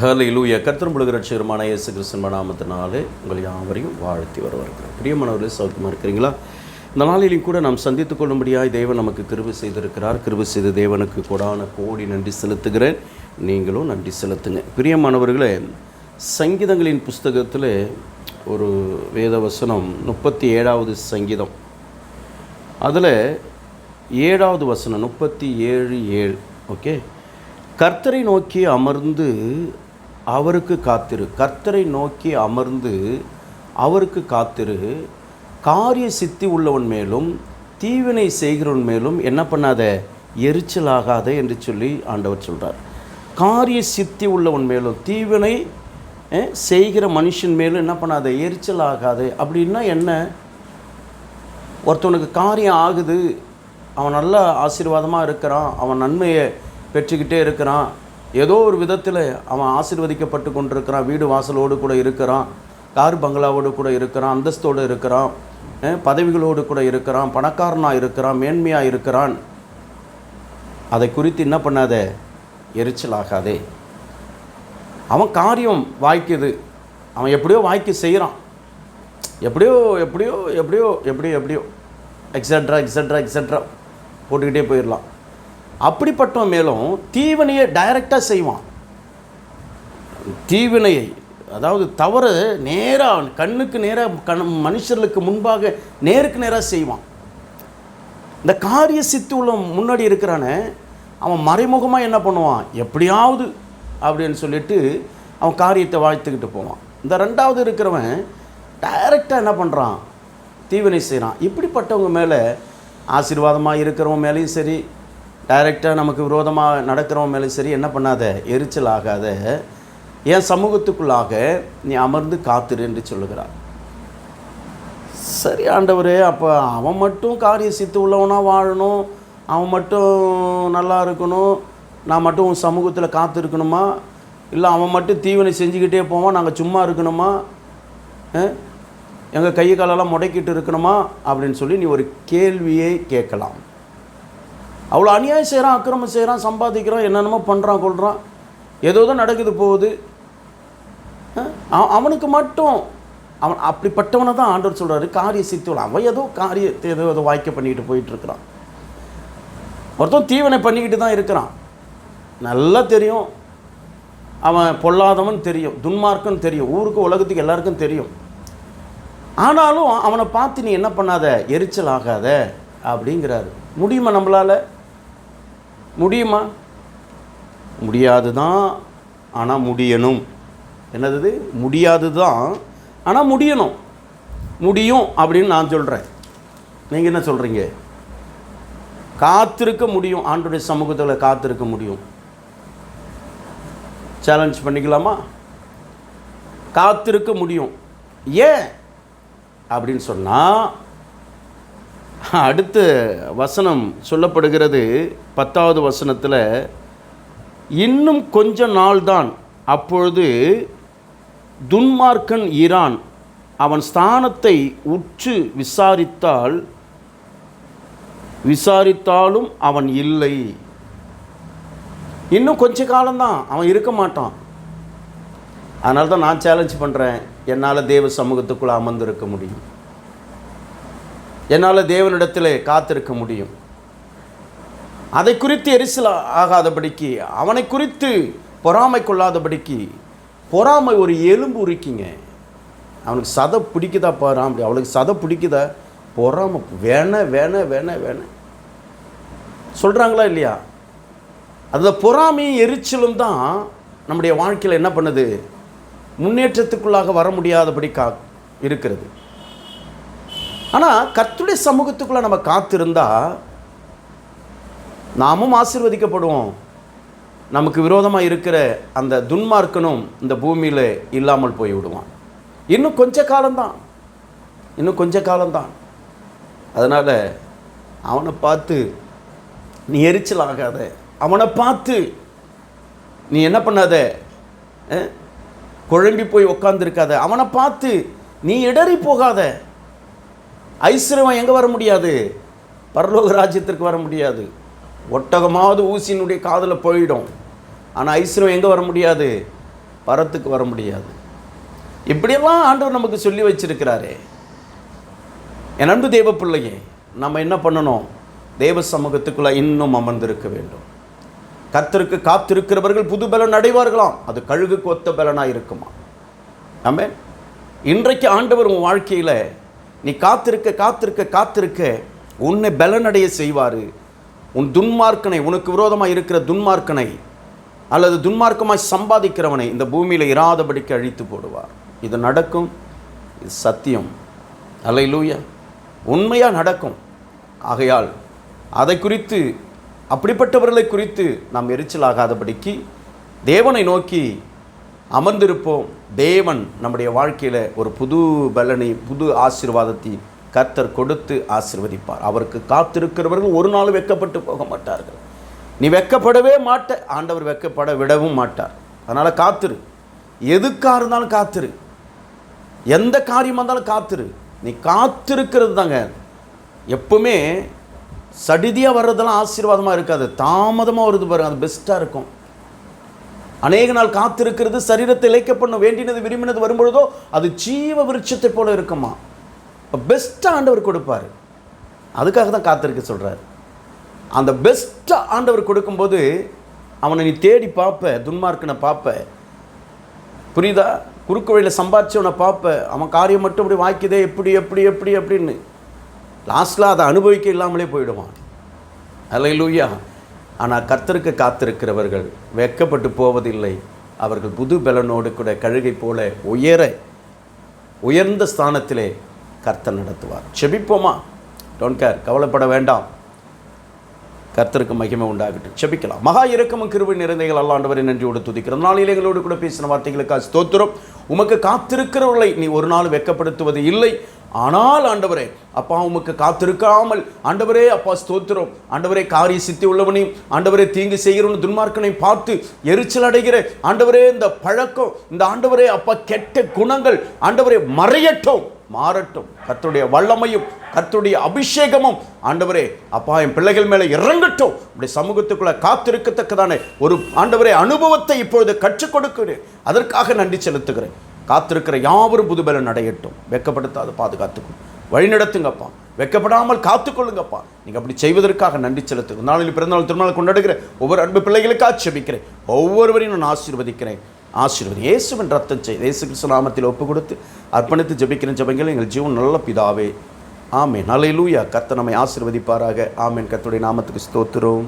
ஹலையிலூய கர்த்தரும் பொழுது ரட்சகரமான இயேசு கிறிஸ்தன் நாமத்தினாலே உங்கள் யாவரையும் வாழ்த்தி வருவார்கள் பிரியமானவர்களே சௌக்கியமாக இருக்கிறீங்களா? இந்த நாளிலையும் கூட நாம் சந்தித்துக் கொள்ளும்படியாய் தேவன் நமக்கு கிருபை செய்திருக்கிறார். கிருவு செய்த தேவனுக்கு கொடான கோடி நன்றி செலுத்துகிறேன். நீங்களும் நன்றி செலுத்துங்க. பிரியமானவர்களே சங்கீதங்களின் புஸ்தகத்தில் ஒரு வேதவசனம் முப்பத்தி ஏழாவது சங்கீதம். அதில் ஏழாவது வசனம் முப்பத்தி ஏழு ஏழு. ஓகே? கர்த்தரை நோக்கி அமர்ந்து அவருக்கு காத்திரு. கர்த்தரை நோக்கி அமர்ந்து அவருக்கு காத்திரு. காரிய சித்தி உள்ளவன் மேலும் தீவினை செய்கிறவன் மேலும் என்ன பண்ணாத? எரிச்சலாகாத என்று சொல்லி ஆண்டவர் சொல்கிறார் காரிய சித்தி உள்ளவன் மேலும் தீவினை செய்கிற மனுஷன் மேலும் என்ன பண்ணாத? எரிச்சல் ஆகாது அப்படின்னா என்ன? ஒருத்தவனுக்கு காரியம் ஆகுது. அவன் நல்ல ஆசீர்வாதமாக இருக்கிறான். அவன் நன்மையை பெற்றுக்கிட்டே இருக்கிறான். ஏதோ ஒரு விதத்தில் அவன் ஆசிர்வதிக்கப்பட்டு கொண்டிருக்கிறான் வீடு வாசலோடு கூட இருக்கிறான் கார் பங்களாவோடு கூட இருக்கிறான் அந்தஸ்தோடு இருக்கிறான் பதவிகளோடு கூட இருக்கிறான் பணக்காரனாக இருக்கிறான் மேன்மையாக இருக்கிறான். அதை குறித்து என்ன பண்ணாத? எரிச்சல் ஆகாதே. அவன் காரியம் வாய்க்குது. அவன் எப்படியோ வாய்க்கு செய்கிறான் எப்படியோ எப்படியோ எப்படியோ எப்படியோ எப்படியோ. எக்ஸட்ரா எக்ஸட்ரா எக்ஸட்ரா போட்டுக்கிட்டே போயிடலாம். அப்படிப்பட்டவன் மேலும் தீவினையை டைரெக்டாக செய்வான். தீவினையை அதாவது தவறு நேராக கண்ணுக்கு நேராக கண் மனுஷர்களுக்கு முன்பாக நேருக்கு நேராக செய்வான். இந்த காரிய சித்து உள்ள முன்னாடி இருக்கிறானே அவன் மறைமுகமாக என்ன பண்ணுவான்? எப்படியாவது அப்படின்னு சொல்லிட்டு அவன் காரியத்தை வாழ்த்துக்கிட்டு போவான். இந்த ரெண்டாவது இருக்கிறவன் டைரெக்டாக என்ன பண்ணுறான் தீவினை செய்கிறான் இப்படிப்பட்டவங்க மேலே ஆசீர்வாதமாக இருக்கிறவங்க மேலேயும் சரி டைரெக்டாக நமக்கு விரோதமாக நடக்கிறவன் மேலேயும் சரி என்ன பண்ணாத? எரிச்சல் ஆகாத. என் சமூகத்துக்குள்ளாக நீ அமர்ந்து காத்திரு என்று சொல்லுகிறார். சரி ஆண்டவரே அப்போ அவன் மட்டும் காரிய சித்து உள்ளவனாக வாழணும். அவன் மட்டும் நல்லா இருக்கணும். நான் மட்டும் உன் சமூகத்தில் காத்து இருக்கணுமா இல்லை அவன் மட்டும் தீவனை செஞ்சுக்கிட்டே போவான் நாங்கள் சும்மா இருக்கணுமா? எங்கள் கை காலெல்லாம் முடக்கிட்டு இருக்கணுமா? அப்படின்னு சொல்லி நீ ஒரு கேள்வியை கேட்கலாம். அவ்வளோ அநியாயம் செய்கிறான் அக்கிரமம் செய்கிறான் சம்பாதிக்கிறான் என்னென்னமோ பண்ணுறான் கொள்கிறான் ஏதோ தான் நடக்குது போகுது. அவ- அவனுக்கு மட்டும் அவன் அப்படிப்பட்டவனை தான் ஆண்டவர் சொல்கிறாரு காரிய சித்துவன் அவன் ஏதோ காரியத்தை ஏதோ ஏதோ வாய்க்க பண்ணிக்கிட்டு போயிட்டுருக்கிறான். ஒருத்தன் தீவனை பண்ணிக்கிட்டு தான் இருக்கிறான். நல்லா தெரியும். அவன் பொல்லாதவன் தெரியும். துன்மார்க்கன் தெரியும். ஊருக்கு உலகத்துக்கு எல்லாருக்கும் தெரியும். ஆனாலும் அவனை பார்த்து நீ என்ன பண்ணாத? எரிச்சல் ஆகாத அப்படிங்கிறாரு. முடியுமா நம்மளால்? முடியுமா? முடியாது தான் ஆனால் முடியணும். என்னது முடியாது தான் ஆனால் முடியணும். முடியும் அப்படின்னு நான் சொல்கிறேன் நீங்கள் என்ன சொல்கிறீங்க காத்திருக்க முடியும். ஆண்டுடைய சமூகத்தில் காத்திருக்க முடியும். சேலஞ்ச் பண்ணிக்கலாமா? காத்திருக்க முடியும். ஏன்? அப்படின்னு சொன்னால் அடுத்த வசனம் சொல்லப்படுகிறது பத்தாவது வசனத்தில் இன்னும் கொஞ்ச நாள்தான் அப்பொழுது துன்மார்க்கன் ஈரான் அவன் ஸ்தானத்தை உற்று விசாரித்தால் விசாரித்தாலும் அவன் இல்லை. இன்னும் கொஞ்ச காலம்தான் அவன் இருக்க மாட்டான். அதனால தான் நான் சேலஞ்ச் பண்ணுறேன் என்னால் தேவ சமூகத்துக்குள்ளே அமர்ந்திருக்க முடியும். என்னால் தேவனிடத்தில் காத்திருக்க முடியும். அதை குறித்து எரிசல் ஆகாதபடிக்கு அவனை குறித்து பொறாமை கொள்ளாதபடிக்கு பொறாமை ஒரு எலும்பு உரிக்கிங்க. அவனுக்கு சதை பிடிக்குதா பாரு அப்படி அவளுக்கு சதை பிடிக்குதா? பொறாமை வேண வேண வேண வேண. சொல்கிறாங்களா இல்லையா? அந்த பொறாமையும் எரிச்சலும் தான் நம்முடைய வாழ்க்கையில் என்ன பண்ணுது? முன்னேற்றத்துக்குள்ளாக வர முடியாதபடி கா இருக்கிறது. ஆனால் கர்த்துடைய சமூகத்துக்குள்ளே நம்ம காத்திருந்தா நாமும் ஆசிர்வதிக்கப்படுவோம். நமக்கு விரோதமாக இருக்கிற அந்த துன்மார்க்கனும் இந்த பூமியில் இல்லாமல் போய் விடுவான் இன்னும் கொஞ்ச காலம்தான். இன்னும் கொஞ்ச காலம்தான். அதனால் அவனை பார்த்து நீ எரிச்சல் ஆகாத. அவனை பார்த்து நீ என்ன பண்ணாத? குழம்பி போய் உக்காந்துருக்காத. அவனை பார்த்து நீ இடறி போகாத. ஐஸ்வர்யம் எங்கே வர முடியாது? பரலோக ராஜ்யத்திற்கு வர முடியாது. ஒட்டகமாவது ஊசியினுடைய காதில் போயிடும். ஆனால் ஐஸ்வர்யம் எங்கே வர முடியாது? பரத்துக்கு வர முடியாது. இப்படியெல்லாம் ஆண்டவர் நமக்கு சொல்லி வச்சிருக்கிறாரே. என் அன்பு தேவ பிள்ளையே நம்ம என்ன பண்ணணும்? தேவ சமூகத்துக்குள்ளே இன்னும் அமர்ந்திருக்க வேண்டும். கத்திற்கு காத்திருக்கிறவர்கள் புது பலன் அடைவார்களாம். அது கழுகுக்கு ஒத்த பலனாக இருக்குமா? ஆமே இன்றைக்கு ஆண்டவர் உன் வாழ்க்கையில் நீ காத்திருக்க காத்திருக்க காத்திருக்க உன்னை பலனடைய செய்வார். உன் துன்மார்க்கனை உனக்கு விரோதமாக இருக்கிற துன்மார்க்கனை அல்லது துன்மார்க்கமாய் சம்பாதிக்கிறவனை இந்த பூமியில் இராதபடிக்கு அழித்து போடுவார். இது நடக்கும். இது சத்தியம். அல்லையிலூயா உண்மையாக நடக்கும். ஆகையால் அதை குறித்து அப்படிப்பட்டவர்களை குறித்து நாம் எரிச்சலாகாதபடிக்கு தேவனை நோக்கி அமர்ந்திருப்போம். தேவன் நம்முடைய வாழ்க்கையில் ஒரு புது பலனை புது ஆசீர்வாதத்தை கர்த்தர் கொடுத்து ஆசிர்வதிப்பார். அவருக்கு காத்திருக்கிறவர்கள் ஒரு நாள் வெட்கப்பட்டு போக மாட்டார்கள். நீ வெட்கப்படவே மாட்ட ஆண்டவர் வெட்கப்பட விடவும் மாட்டார். அதனால் காத்திரு. எதுக்காக இருந்தாலும் காத்திரு. எந்த காரியமாக இருந்தாலும் காத்திரு. நீ காத்திருக்கிறது தாங்க. எப்பவுமே சடிதியாக வர்றதெல்லாம் ஆசீர்வாதமாக இருக்காது. தாமதமாக வருது பாருங்க அது பெஸ்ட்டாக இருக்கும். அநேக நாள் காத்திருக்கிறது சரீரத்தை இழைக்க வேண்டினது விரும்பினது வரும்பொழுதோ அது ஜீவ விருட்சத்தை போல இருக்குமா? இப்போ பெஸ்ட்டாக ஆண்டவர் கொடுப்பார். அதுக்காக தான் காத்திருக்க சொல்கிறார் அந்த பெஸ்ட்டாக ஆண்டவர் கொடுக்கும்போது அவனை நீ தேடி பார்ப்ப துன்மார்க்கனை பார்ப்ப. புரியுதா? குறுக்கு வழியில் சம்பாதிச்சவனை பார்ப்ப. அவன் காரியம் மட்டும் இப்படி வாய்க்குதே எப்படி எப்படி எப்படி அப்படின்னு. லாஸ்ட்டில் அதை அனுபவிக்க இல்லாமலே போயிடுவான். அல்லையிலூயா ஆனால் கர்த்தருக்கு காத்திருக்கிறவர்கள் வெக்கப்பட்டு போவதில்லை. அவர்கள் புது பலனோடு கூட கழுகை போல உயர உயர்ந்த ஸ்தானத்திலே கர்த்தர் நடத்துவார். செபிப்போமா? டோன்ட் கேர் கவலைப்பட வேண்டாம். கர்த்தருக்கு மகிமை உண்டாகட்டும். செபிக்கலாம் மகா இரக்கமும் கிருபை நிறைந்தைகள் அல்லாண்டவரை நன்றியோடு துதிக்கிறோம். நாளில் எங்களோடு கூட பேசின வார்த்தைகளுக்காக ஸ்தோத்திரம். உமக்கு காத்திருக்கிறவர்களை நீ ஒரு நாள் வெட்கப்படுத்துவது இல்லை. ஆனால் ஆண்டவரே அப்பா உமக்கு காத்திருக்காமல். ஆண்டவரே அப்பா ஸ்தோத்திரம். ஆண்டவரே காரிய சித்தி உள்ளவனையும் ஆண்டவரே தீங்கு செய்கிறவன் துன்மார்க்கனை பார்த்து எரிச்சல் அடைகிற ஆண்டவரே இந்த பழக்கம் இந்த ஆண்டவரே அப்பா கெட்ட குணங்கள் ஆண்டவரே மறையட்டும். மாறட்டும். கத்துடைய வல்லமையும் கத்துடைய அபிஷேகமும் ஆண்டவரே அப்பா என் பிள்ளைகள் மேலே இறங்கட்டும். இப்படி சமூகத்துக்குள்ளே காத்திருக்கத்தக்கதான. ஒரு ஆண்டவரே அனுபவத்தை இப்பொழுது கற்றுக் கொடுக்கிறேன் அதற்காக நன்றி செலுத்துகிறேன். காத்திருக்கிற யாவரும் புதுபலம் நடையட்டும் வெக்கப்படுத்தாது பாதுகாத்துக்கும் வழிநடத்துங்கப்பா. வெக்கப்படாமல் காத்துக்கொள்ளுங்கப்பா. நீங்கள் அப்படி செய்வதற்காக நன்றி செலுத்துங்க நாளில் பிறந்தநாள் திருநாள் கொண்டாடுகிற ஒவ்வொரு அன்பு பிள்ளைகளுக்காக செபிக்கிறேன். ஒவ்வொருவரையும் நான் ஆசீர்வதிக்கிறேன். ஆசீர்வதி. இயேசுவின் ரத்தம் செய் இயேசு கிறிஸ்து நாமத்தில் ஒப்பு கொடுத்து அர்ப்பணித்து ஜபிக்கிற ஜபங்கள் எங்கள் ஜீவன் நல்ல பிதாவே. ஆமேன். நல்ல லூயா நம்மை ஆசீர்வதிப்பாராக. ஆமேன். கத்துடைய நாமத்துக்கு ஸ்தோத்திரம்.